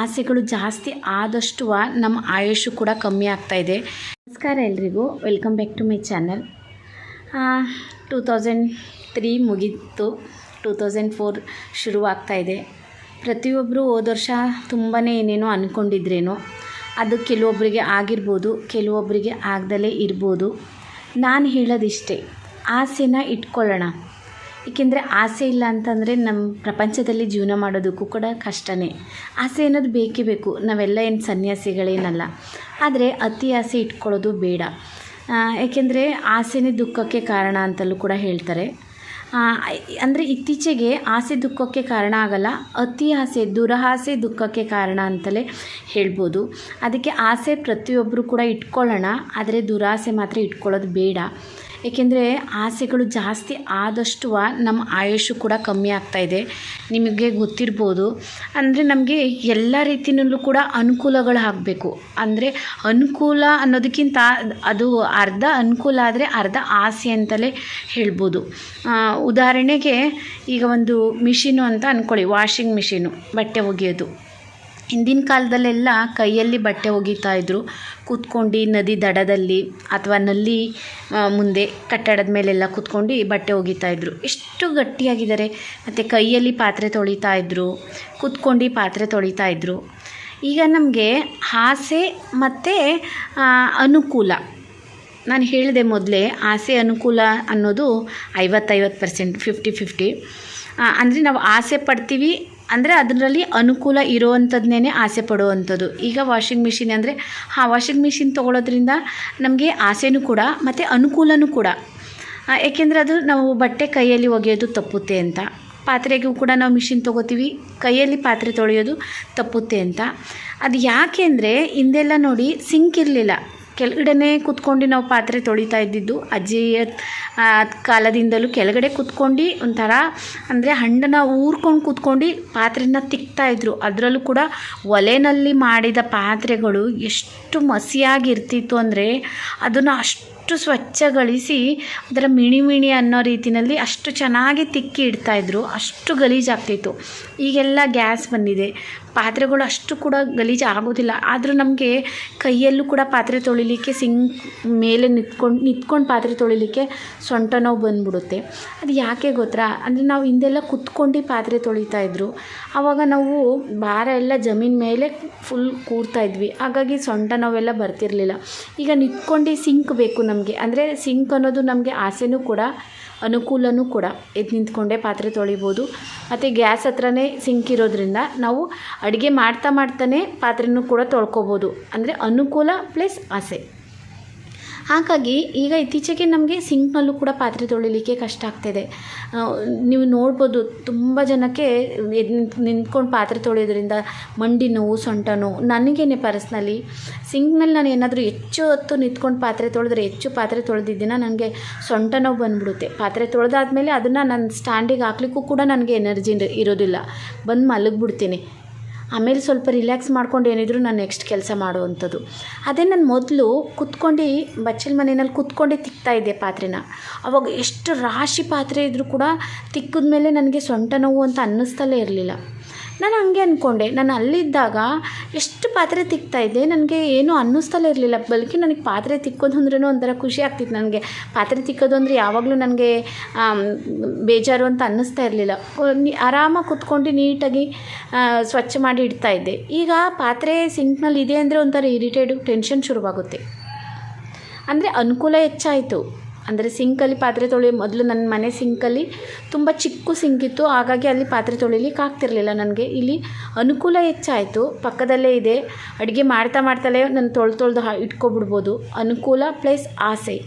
ಆಸೆಗಳು ಜಾಸ್ತಿ ಆದಷ್ಟು ನಮ್ಮ ಆಯುಷು ಕೂಡ ಕಮ್ಮಿ ಆಗ್ತಾ ಇದೆ. ನಮಸ್ಕಾರ ಎಲ್ರಿಗೂ. Welcome back to my channel two thousand three ಮುಗೀತು. ಟೂ ತೌಸಂಡ್ ಫೋರ್ ಶುರುವಾಗ್ತಾಯಿದೆ ಪ್ರತಿಯೊಬ್ಬರು ಹೋದ ವರ್ಷ ತುಂಬಾ ಏನೇನೋ ಅಂದ್ಕೊಂಡಿದ್ರೇನೋ ಅದು ಕೆಲವೊಬ್ಬರಿಗೆ ಆಗಿರ್ಬೋದು ಕೆಲವೊಬ್ಬರಿಗೆ ಆಗದಲ್ಲೇ ಇರ್ಬೋದು. ನಾನು ಹೇಳೋದಿಷ್ಟೇ, ಆಸೆನ ಇಟ್ಕೊಳ್ಳೋಣ. ಏಕೆಂದರೆ ಆಸೆ ಇಲ್ಲ ಅಂತಂದರೆ ನಮ್ಮ ಪ್ರಪಂಚದಲ್ಲಿ ಜೀವನ ಮಾಡೋದಕ್ಕೂ ಕೂಡ ಕಷ್ಟನೇ. ಆಸೆ ಅನ್ನೋದು ಬೇಕೇ ಬೇಕು. ನಾವೆಲ್ಲ ಏನು ಸನ್ಯಾಸಿಗಳೇನಲ್ಲ. ಆದರೆ ಅತಿ ಆಸೆ ಇಟ್ಕೊಳ್ಳೋದು ಬೇಡ. ಏಕೆಂದರೆ ಆಸೆನೇ ದುಃಖಕ್ಕೆ ಕಾರಣ ಅಂತಲೂ ಕೂಡ ಹೇಳ್ತಾರೆ. ಅಂದರೆ ಇತ್ತೀಚೆಗೆ ಆಸೆ ದುಃಖಕ್ಕೆ ಕಾರಣ ಆಗಲ್ಲ, ಅತಿ ಆಸೆ ದುರಹಾಸೆ ದುಃಖಕ್ಕೆ ಕಾರಣ ಅಂತಲೇ ಹೇಳ್ಬೋದು. ಅದಕ್ಕೆ ಆಸೆ ಪ್ರತಿಯೊಬ್ಬರು ಕೂಡ ಇಟ್ಕೊಳ್ಳೋಣ, ಆದರೆ ದುರಾಸೆ ಮಾತ್ರ ಇಟ್ಕೊಳ್ಳೋದು ಬೇಡ. ಏಕೆಂದರೆ ಆಸೆಗಳು ಜಾಸ್ತಿ ಆದಷ್ಟು ನಮ್ಮ ಆಯುಷು ಕೂಡ ಕಮ್ಮಿ ಆಗ್ತಾ ಇದೆ. ನಿಮಗೆ ಗೊತ್ತಿರ್ಬೋದು. ಅಂದರೆ ನಮಗೆ ಎಲ್ಲ ರೀತಿಯಲ್ಲೂ ಕೂಡ ಅನುಕೂಲಗಳು ಆಗಬೇಕು. ಅಂದರೆ ಅನುಕೂಲ ಅನ್ನೋದಕ್ಕಿಂತ ಅದು ಅರ್ಧ ಅನುಕೂಲ ಆದರೆ ಅರ್ಧ ಆಸೆ ಅಂತಲೇ ಹೇಳ್ಬೋದು. ಉದಾಹರಣೆಗೆ ಈಗ ಒಂದು ಮಿಷಿನು ಅಂತ ಅಂದ್ಕೊಳ್ಳಿ ವಾಷಿಂಗ್ ಮಿಷಿನು, ಬಟ್ಟೆ ಒಗೆಯೋದು. ಹಿಂದಿನ ಕಾಲದಲ್ಲೆಲ್ಲ ಕೈಯಲ್ಲಿ ಬಟ್ಟೆ ಒಗಿತಾ ಇದ್ದರು ಕೂತ್ಕೊಂಡು ನದಿ ದಡದಲ್ಲಿ ಅಥವಾ ನಲ್ಲಿ ಮುಂದೆ ಕಟ್ಟಡದ ಮೇಲೆಲ್ಲ ಕೂತ್ಕೊಂಡು ಬಟ್ಟೆ ಒಗಿತಾ ಇದ್ದರು ಎಷ್ಟು ಗಟ್ಟಿಯಾಗಿದ್ದಾರೆ. ಮತ್ತು ಕೈಯಲ್ಲಿ ಪಾತ್ರೆ ತೊಳಿತಾ ಇದ್ದರು ಕೂತ್ಕೊಂಡು ಪಾತ್ರೆ ತೊಳಿತಾ ಇದ್ದರು ಈಗ ನಮಗೆ ಆಸೆ ಮತ್ತು ಅನುಕೂಲ. ನಾನು ಹೇಳಿದೆ ಮೊದಲೇ, ಆಸೆ ಅನುಕೂಲ ಅನ್ನೋದು ಐವತ್ತೈವತ್ತು ಪರ್ಸೆಂಟ್ ಫಿಫ್ಟಿ ಫಿಫ್ಟಿ ಅಂದರೆ ನಾವು ಆಸೆ ಪಡ್ತೀವಿ ಅಂದರೆ ಅದರಲ್ಲಿ ಅನುಕೂಲ ಇರೋವಂಥದ್ದನ್ನೇ ಆಸೆ ಪಡುವಂಥದ್ದು. ಈಗ ವಾಷಿಂಗ್ ಮಿಷಿನ್ ಅಂದರೆ, ಹಾಂ ವಾಷಿಂಗ್ ಮಿಷಿನ್ ತೊಗೊಳೋದ್ರಿಂದ ನಮಗೆ ಆಸೆನೂ ಕೂಡ ಮತ್ತು ಅನುಕೂಲನೂ ಕೂಡ. ಏಕೆಂದರೆ ಅದು ನಾವು ಬಟ್ಟೆ ಕೈಯಲ್ಲಿ ಒಗೆಯೋದು ತಪ್ಪುತ್ತೆ ಅಂತ. ಪಾತ್ರೆಗೂ ಕೂಡ ನಾವು ಮಿಷಿನ್ ತೊಗೋತೀವಿ, ಕೈಯಲ್ಲಿ ಪಾತ್ರೆ ತೊಳೆಯೋದು ತಪ್ಪುತ್ತೆ ಅಂತ. ಅದು ಯಾಕೆ ಅಂದರೆ, ಹಿಂದೆಲ್ಲ ನೋಡಿ ಸಿಂಕ್ ಇರಲಿಲ್ಲ. ಕೆಳಗಡೆನೇ ಕೂತ್ಕೊಂಡು ನಾವು ಪಾತ್ರೆ ತೊಳಿತಾ ಇದ್ದಿದ್ದು, ಅಜ್ಜಿಯ ಕಾಲದಿಂದಲೂ ಕೆಳಗಡೆ ಕೂತ್ಕೊಂಡು ಒಂಥರ ಅಂದರೆ ಹಣ್ಣನ್ನು ಊರ್ಕೊಂಡು ಕೂತ್ಕೊಂಡು ಪಾತ್ರೆನ ತಿಕ್ತಾಯಿದ್ರು ಅದರಲ್ಲೂ ಕೂಡ ಒಲೆಯಲ್ಲಿ ಮಾಡಿದ ಪಾತ್ರೆಗಳು ಎಷ್ಟು ಮಸಿಯಾಗಿರ್ತಿತ್ತು ಅಂದರೆ ಅದನ್ನು ಅಷ್ಟು ಅಷ್ಟು ಸ್ವಚ್ಛಗೊಳಿಸಿ ಅದರ ಮಿಣಿ ಮಿಣಿ ಅನ್ನೋ ರೀತಿಯಲ್ಲಿ ಅಷ್ಟು ಚೆನ್ನಾಗಿ ತಿಕ್ಕಿ ಇಡ್ತಾಯಿದ್ರು ಅಷ್ಟು ಗಲೀಜಾಗ್ತಿತ್ತು ಈಗೆಲ್ಲ ಗ್ಯಾಸ್ ಬಂದಿದೆ. ಪಾತ್ರೆಗಳು ಅಷ್ಟು ಕೂಡ ಗಲೀಜು ಆಗೋದಿಲ್ಲ. ಆದರೂ ನಮಗೆ ಕೈಯಲ್ಲೂ ಕೂಡ ಪಾತ್ರೆ ತೊಳಿಲಿಕ್ಕೆ ಸಿಂಕ್ ಮೇಲೆ ನಿಂತ್ಕೊಂಡು ನಿಂತ್ಕೊಂಡು ಪಾತ್ರೆ ತೊಳಿಲಿಕ್ಕೆ ಸೊಂಟ ನೋವು ಬಂದ್ಬಿಡುತ್ತೆ. ಅದು ಯಾಕೆ ಗೊತ್ತಾ? ಅಂದರೆ ನಾವು ಹಿಂದೆಲ್ಲ ಕುತ್ಕೊಂಡು ಪಾತ್ರೆ ತೊಳಿತಾಯಿದ್ರು ಆವಾಗ ನಾವು ಭಾರ ಎಲ್ಲ ಜಮೀನ್ ಮೇಲೆ ಫುಲ್ ಕೂರ್ತಾಯಿದ್ವಿ ಹಾಗಾಗಿ ಸೊಂಟ ನೋವೆಲ್ಲ ಬರ್ತಿರಲಿಲ್ಲ. ಈಗ ನಿಂತ್ಕೊಂಡು ಸಿಂಕ್ ಬೇಕು ನಮಗೆ. ಅಂದರೆ ಸಿಂಕ್ ಅನ್ನೋದು ನಮಗೆ ಆಸೆನೂ ಕೂಡ, ಅನುಕೂಲನೂ ಕೂಡ ಎದ್ದು ನಿಂತ್ಕೊಂಡೇ ಪಾತ್ರೆ ತೊಳಿಬೋದು. ಮತ್ತು ಗ್ಯಾಸ್ ಹತ್ರನೇ ಸಿಂಕ್ ಇರೋದ್ರಿಂದ ನಾವು ಅಡುಗೆ ಮಾಡ್ತಾ ಮಾಡ್ತಾನೆ ಪಾತ್ರೆನೂ ಕೂಡ ತೊಳ್ಕೊಬೋದು. ಅಂದರೆ ಅನುಕೂಲ ಪ್ಲಸ್ ಆಸೆ. ಹಾಗಾಗಿ ಈಗ ಇತ್ತೀಚೆಗೆ ನಮಗೆ ಸಿಂಕ್ನಲ್ಲೂ ಕೂಡ ಪಾತ್ರೆ ತೊಳಿಲಿಕ್ಕೆ ಕಷ್ಟ ಆಗ್ತಿದೆ. ನೀವು ನೋಡ್ಬೋದು ತುಂಬ ಜನಕ್ಕೆ ನಿಂತ್ಕೊಂಡು ಪಾತ್ರೆ ತೊಳೆಯೋದ್ರಿಂದ ಮಂಡಿ ನೋವು, ಸೊಂಟ ನೋವು, ನನಗೇನೆ ಪರ್ಸ್ನಲಿ ಸಿಂಕ್ನಲ್ಲಿ ನಾನು ಏನಾದರೂ ಹೆಚ್ಚು ಹೊತ್ತು ನಿಂತ್ಕೊಂಡು ಪಾತ್ರೆ ತೊಳೆದ್ರೆ ಹೆಚ್ಚು ಪಾತ್ರೆ ತೊಳೆದಿದ್ದಿನ ನನಗೆ ಸೊಂಟ ನೋವು ಬಂದ್ಬಿಡುತ್ತೆ. ಪಾತ್ರೆ ತೊಳೆದಾದ್ಮೇಲೆ ಅದನ್ನು ನಾನು ಸ್ಟ್ಯಾಂಡಿಗೆ ಹಾಕ್ಲಿಕ್ಕೂ ಕೂಡ ನನಗೆ ಎನರ್ಜಿ ಇರೋದಿಲ್ಲ. ಬಂದು ಮಲಗಿಬಿಡ್ತೀನಿ. ಆಮೇಲೆ ಸ್ವಲ್ಪ ರಿಲ್ಯಾಕ್ಸ್ ಮಾಡ್ಕೊಂಡು ಏನಿದ್ರು ನಾನು ನೆಕ್ಸ್ಟ್ ಕೆಲಸ ಮಾಡುವಂಥದ್ದು. ಅದೇ ನಾನು ಮೊದಲು ಕುತ್ಕೊಂಡು, ಬಚ್ಚಲ ಮನೆಯಲ್ಲಿ ಕುತ್ಕೊಂಡು ತಿಕ್ತಾ ಇದ್ದೆ ಪಾತ್ರೆನ. ಅವಾಗ ಎಷ್ಟು ರಾಶಿ ಪಾತ್ರೆ ಇದ್ದರೂ ಕೂಡ ತಿಕ್ಕಿದ ಮೇಲೆ ನನಗೆ ಸೊಂಟ ನೋವು ಅಂತ ಅನ್ನಿಸ್ತಲೇ ಇರಲಿಲ್ಲ. ನಾನು ಹಂಗೆ ಅಂದ್ಕೊಂಡೆ ನಾನು ಅಲ್ಲಿದ್ದಾಗ ಎಷ್ಟು ಪಾತ್ರೆ ತಿಕ್ತಾಯಿದ್ದೆ ನನಗೆ ಏನೂ ಅನ್ನಿಸ್ತಲೇ ಇರಲಿಲ್ಲ. ಬಲ್ಕಿ ನನಗೆ ಪಾತ್ರೆ ತಿಕ್ಕೋದು ಅಂದ್ರೂ ಒಂಥರ ಖುಷಿ ಆಗ್ತಿತ್ತು ನನಗೆ. ಪಾತ್ರೆ ತಿಕ್ಕೋದು ಅಂದರೆ ಯಾವಾಗಲೂ ನನಗೆ ಬೇಜಾರು ಅಂತ ಅನ್ನಿಸ್ತಾ ಇರಲಿಲ್ಲ. ಆರಾಮಾಗಿ ಕುತ್ಕೊಂಡು ನೀಟಾಗಿ ಸ್ವಚ್ಛ ಮಾಡಿ ಇಡ್ತಾಯಿದ್ದೆ ಈಗ ಪಾತ್ರೆ ಸಿಂಕ್ನಲ್ಲಿ ಇದೆ ಅಂದರೆ ಒಂಥರ ಇರಿಟೇಡು ಟೆನ್ಷನ್ ಶುರುವಾಗುತ್ತೆ. ಅಂದರೆ ಅನುಕೂಲ ಹೆಚ್ಚಾಯಿತು. ಅಂದರೆ ಸಿಂಕಲ್ಲಿ ಪಾತ್ರೆ ತೊಳಿ ಮೊದಲು ನನ್ನ ಮನೆ ಸಿಂಕಲ್ಲಿ ತುಂಬ ಚಿಕ್ಕ ಸಿಂಕ್ ಇತ್ತು. ಹಾಗಾಗಿ ಅಲ್ಲಿ ಪಾತ್ರೆ ತೊಳಿಲಿಕ್ಕೆ ಆಗ್ತಿರಲಿಲ್ಲ ನನಗೆ. ಇಲ್ಲಿ ಅನುಕೂಲ ಹೆಚ್ಚಾಯಿತು. ಪಕ್ಕದಲ್ಲೇ ಇದೆ. ಅಡುಗೆ ಮಾಡ್ತಾ ಮಾಡ್ತಲೇ ನಾನು ತೊಳ್ದು ತೊಳೆದು ಇಟ್ಕೊಬಿಡ್ಬೋದು. ಅನುಕೂಲ ಪ್ಲಸ್ ಆಸೆ.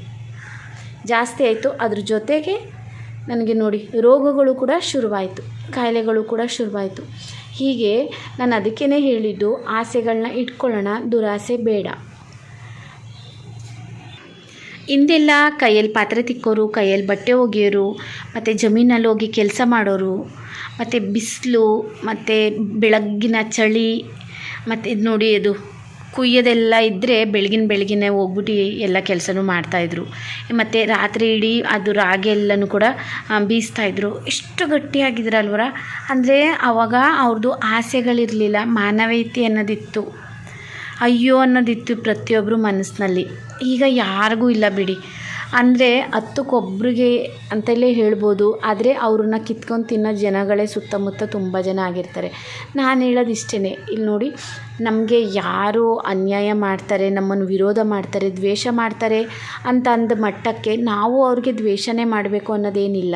ಜಾಸ್ತಿ ಆಯಿತು. ಅದ್ರ ಜೊತೆಗೆ ನನಗೆ ನೋಡಿ ರೋಗಗಳು ಕೂಡ ಶುರುವಾಯಿತು. ಕಾಯಿಲೆಗಳು ಕೂಡ ಶುರುವಾಯಿತು. ಹೀಗೆ ನಾನು ಅದಕ್ಕೇ ಹೇಳಿದ್ದು ಆಸೆಗಳನ್ನ ಇಟ್ಕೊಳ್ಳೋಣ. ದುರಾಸೆ ಬೇಡ. ಹಿಂದೆಲ್ಲ ಕೈಯಲ್ಲಿ ಪಾತ್ರೆ ತಿಕ್ಕೋರು, ಕೈಯಲ್ಲಿ ಬಟ್ಟೆ ಒಗೆಯೋರು, ಮತ್ತು ಜಮೀನಲ್ಲಿ ಹೋಗಿ ಕೆಲಸ ಮಾಡೋರು, ಮತ್ತು ಬಿಸಿಲು, ಮತ್ತು ಬೆಳಗ್ಗಿನ ಚಳಿ, ಮತ್ತು ಇದು ನೋಡಿ ಅದು ಕುಯ್ಯೋದೆಲ್ಲ ಇದ್ದರೆ ಬೆಳಗಿನ ಬೆಳಗ್ಗೆ ಹೋಗ್ಬಿಟ್ಟು ಎಲ್ಲ ಕೆಲಸನೂ ಮಾಡ್ತಾಯಿದ್ರು ಮತ್ತು ರಾತ್ರಿ ಇಡೀ ಅದು ರಾಗಿ ಎಲ್ಲನೂ ಕೂಡ ಬೀಸ್ತಾಯಿದ್ರು ಎಷ್ಟು ಗಟ್ಟಿಯಾಗಿದ್ರಲ್ವರ ಅಂದರೆ ಆವಾಗ ಅವ್ರದ್ದು ಆಸೆಗಳಿರಲಿಲ್ಲ, ಮಾನವೀಯತೆ ಅನ್ನೋದಿತ್ತು. ಅಯ್ಯೋ ಅನ್ನೋದಿತ್ತು ಪ್ರತಿಯೊಬ್ಬರು ಮನಸ್ಸಿನಲ್ಲಿ. ಈಗ ಯಾರಿಗೂ ಇಲ್ಲ ಬಿಡಿ. ಅಂದರೆ ಹತ್ತಕ್ಕೊಬ್ರಿಗೆ ಅಂತಲೇ ಹೇಳ್ಬೋದು. ಆದರೆ ಅವ್ರನ್ನ ಕಿತ್ಕೊಂಡು ತಿನ್ನೋ ಜನಗಳೇ ಸುತ್ತಮುತ್ತ ತುಂಬ ಜನ ಆಗಿರ್ತಾರೆ. ನಾನು ಹೇಳೋದು ಇಷ್ಟೇ ಇಲ್ಲಿ ನೋಡಿ, ನಮಗೆ ಯಾರು ಅನ್ಯಾಯ ಮಾಡ್ತಾರೆ ನಮ್ಮನ್ನು ವಿರೋಧ ಮಾಡ್ತಾರೆ, ದ್ವೇಷ ಮಾಡ್ತಾರೆ ಅಂತ ಅಂದ ಮಟ್ಟಕ್ಕೆ ನಾವು ಅವ್ರಿಗೆ ದ್ವೇಷನೇ ಮಾಡಬೇಕು ಅನ್ನೋದೇನಿಲ್ಲ.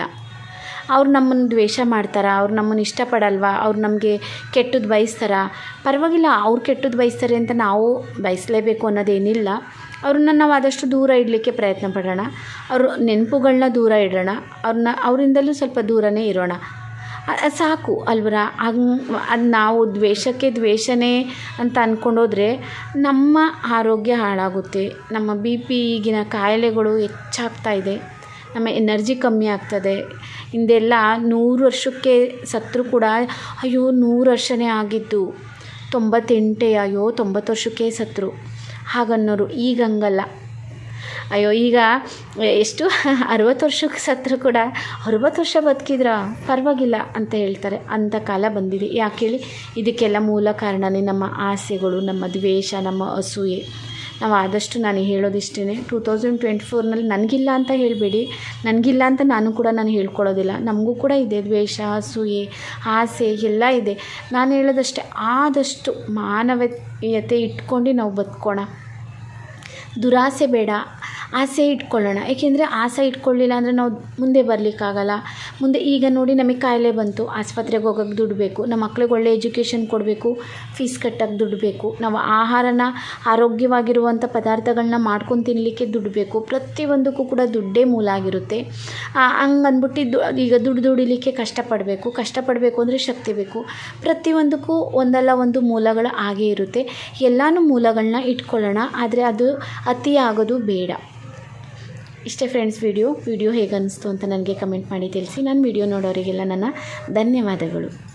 ಅವ್ರು ನಮ್ಮನ್ನು ದ್ವೇಷ ಮಾಡ್ತಾರಾ? ಅವ್ರು ನಮ್ಮನ್ನು ಇಷ್ಟಪಡಲ್ವಾ? ಅವ್ರು ನಮಗೆ ಕೆಟ್ಟದ್ದು ಬಯಸ್ತಾರಾ? ಪರವಾಗಿಲ್ಲ, ಅವ್ರು ಕೆಟ್ಟದ್ದು ಬಯಸ್ತಾರೆ ಅಂತ ನಾವು ಬಯಸಲೇಬೇಕು ಅನ್ನೋದೇನಿಲ್ಲ. ಅವ್ರನ್ನ ನಾವು ಆದಷ್ಟು ದೂರ ಇಡಲಿಕ್ಕೆ ಪ್ರಯತ್ನ ಪಡೋಣ. ಅವ್ರ ನೆನಪುಗಳನ್ನ ದೂರ ಇಡೋಣ. ಅವ್ರನ್ನ, ಅವರಿಂದಲೂ ಸ್ವಲ್ಪ ದೂರನೇ ಇರೋಣ. ಸಾಕು ಅಲ್ವರ? ಹಂಗೆ, ಅದು ನಾವು ದ್ವೇಷಕ್ಕೆ ದ್ವೇಷನೇ ಅಂತ ಅಂದ್ಕೊಂಡೋದ್ರೆ ನಮ್ಮ ಆರೋಗ್ಯ ಹಾಳಾಗುತ್ತೆ. ನಮ್ಮ ಬಿ ಪಿ ಈಗಿನ ಕಾಯಿಲೆಗಳು ಹೆಚ್ಚಾಗ್ತಾ ಇದೆ. ನಮ್ಮ ಎನರ್ಜಿ ಕಮ್ಮಿ ಆಗ್ತದೆ. ಹಿಂದೆಲ್ಲ ನೂರು ವರ್ಷಕ್ಕೆ ಸತ್ರು ಕೂಡ, ಅಯ್ಯೋ, ನೂರು ವರ್ಷನೇ ಆಗಿದ್ದು. ತೊಂಬತ್ತೆಂಟೇ, ಅಯ್ಯೋ, ತೊಂಬತ್ತು ವರ್ಷಕ್ಕೆ ಸತ್ರು. ಹಾಗನ್ನೋರು ಈಗ ಹಂಗಲ್ಲ. ಅಯ್ಯೋ, ಈಗ ಎಷ್ಟು? ಅರುವತ್ತು ವರ್ಷಕ್ಕೆ ಸತ್ರು ಕೂಡ. ಅರುವತ್ತು ವರ್ಷ ಬದುಕಿದ್ರ? ಪರವಾಗಿಲ್ಲ ಅಂತ ಹೇಳ್ತಾರೆ. ಅಂಥ ಕಾಲ ಬಂದಿದೆ. ಯಾಕೆ ಹೇಳಿ? ಇದಕ್ಕೆಲ್ಲ ಮೂಲ ಕಾರಣವೇ ನಮ್ಮ ಆಸೆಗಳು, ನಮ್ಮ ದ್ವೇಷ, ನಮ್ಮ ಅಸೂಯೆ. ನಾವು ಆದಷ್ಟು ನಾನು ಹೇಳೋದಿಷ್ಟೇ ಟೂ ತೌಸಂಡ್ ಟ್ವೆಂಟಿ ಫೋರ್ನಲ್ಲಿ ನನಗಿಲ್ಲ ಅಂತ ಹೇಳಬೇಡಿ. ನನಗಿಲ್ಲ ಅಂತ ನಾನು ಕೂಡ ನಾನು ಹೇಳ್ಕೊಳ್ಳೋದಿಲ್ಲ. ನಮಗೂ ಕೂಡ ಇದೆ ದ್ವೇಷ, ಅಸೂಯೆ, ಆಸೆ ಎಲ್ಲ ಇದೆ. ನಾನು ಹೇಳೋದಷ್ಟೇ ಆದಷ್ಟು ಮಾನವೀಯತೆ ಇಟ್ಕೊಂಡು ನಾವು ಬದುಕೋಣ. ದುರಾಸೆ ಬೇಡ. ಆಸೆ ಇಟ್ಕೊಳ್ಳೋಣ. ಏಕೆಂದರೆ ಆಸೆ ಇಟ್ಕೊಳ್ಳಿಲ್ಲ ಅಂದರೆ ನಾವು ಮುಂದೆ ಬರಲಿಕ್ಕಾಗಲ್ಲ. ಮುಂದೆ ಈಗ ನೋಡಿ ನಮಗೆ ಕಾಯಿಲೆ ಬಂತು. ಆಸ್ಪತ್ರೆಗೆ ಹೋಗೋಕ್ಕೆ ದುಡ್ಡು ಬೇಕು. ನಮ್ಮ ಮಕ್ಳಿಗೆ ಒಳ್ಳೆ ಎಜುಕೇಷನ್ ಕೊಡಬೇಕು. ಫೀಸ್ ಕಟ್ಟೋಕ್ಕೆ ದುಡ್ಡು ಬೇಕು. ನಾವು ಆಹಾರನ ಆರೋಗ್ಯವಾಗಿರುವಂಥ ಪದಾರ್ಥಗಳನ್ನ ಮಾಡ್ಕೊಂಡು ತಿನ್ನಲಿಕ್ಕೆ ದುಡ್ಡು ಬೇಕು. ಪ್ರತಿಯೊಂದಕ್ಕೂ ಕೂಡ ದುಡ್ಡೇ ಮೂಲ ಆಗಿರುತ್ತೆ. ಹಂಗೆ ಅಂದ್ಬಿಟ್ಟು ಈಗ ದುಡ್ಡು ದುಡಿಲಿಕ್ಕೆ ಕಷ್ಟಪಡಬೇಕು. ಕಷ್ಟಪಡಬೇಕು ಅಂದರೆ ಶಕ್ತಿ ಬೇಕು. ಪ್ರತಿಯೊಂದಕ್ಕೂ ಒಂದಲ್ಲ ಒಂದು ಮೂಲಗಳು ಹಾಗೇ ಇರುತ್ತೆ. ಎಲ್ಲನೂ ಮೂಲಗಳನ್ನ ಇಟ್ಕೊಳ್ಳೋಣ. ಆದರೆ ಅದು ಅತಿ ಆಗೋದು ಬೇಡ. ಇಷ್ಟೇ ಫ್ರೆಂಡ್ಸ್ ವಿಡಿಯೋ ವಿಡಿಯೋ ಹೇಗೆ ಅಂತ ನನಗೆ ಕಮೆಂಟ್ ಮಾಡಿ ತಿಳಿಸಿ. ನಾನು ವಿಡಿಯೋ ನೋಡೋರಿಗೆಲ್ಲ ನನ್ನ ಧನ್ಯವಾದಗಳು.